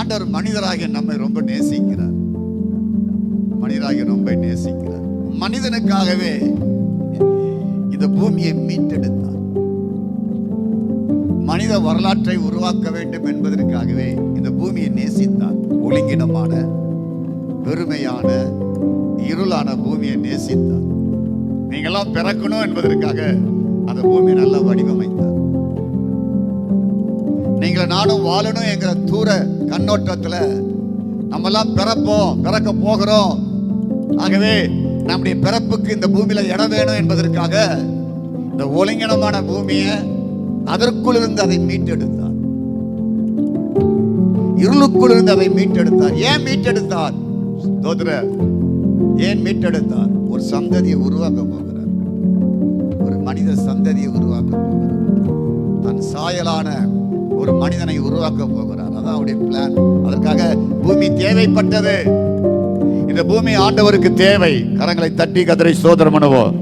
ஆண்டவர் மனிதராக நம்மை ரொம்ப நேசிக்கிறார். மனிதராக ரொம்ப நேசிக்கிறார். மனிதனுக்காகவே இந்த பூமியை மீட்டெடுத்தார். மனித வரலாற்றை உருவாக்க வேண்டும் என்பதற்காகவே இந்த பூமியை நேசித்தார். ஒழுங்கினமான பெருமையான இருளான பூமியை நேசித்தார். நீங்களாம் பிறக்கணும் என்பதற்காக அந்த பூமியை நல்லா வடிவமைத்தார். நீங்கள் நானும் வாழணும் என்கிற தூர கண்ணோட்டத்துல நம்மெல்லாம் பிறப்போம் பிறக்க போகிறோம். ஆகவே நம்முடைய பிறப்புக்கு இந்த பூமியில இடம் வேணும் என்பதற்காக இந்த ஒழுங்கினமான பூமியை அதற்குள் இருந்து அதை மீட்டெடுத்தார். இருளுக்குள் இருந்து அதை மீட்டெடுத்தார். ஏன் மீட்டெடுத்தார்? தோதுர ஏன் மீட்டெடுத்தார்? ஒரு சந்ததியை உருவாக்க போகிறார். ஒரு மனித சந்ததியை உருவாக்க போகிறார். தன் சாயலான மனிதனை உருவாக்க போகிறார். அதான் அவருடைய பிளான் அதற்காக பூமி தேவைப்பட்டது. இந்த பூமி ஆண்டவருக்கு தேவை. கரங்களை தட்டி கதிரை சோதரம் பண்ணுவோம்.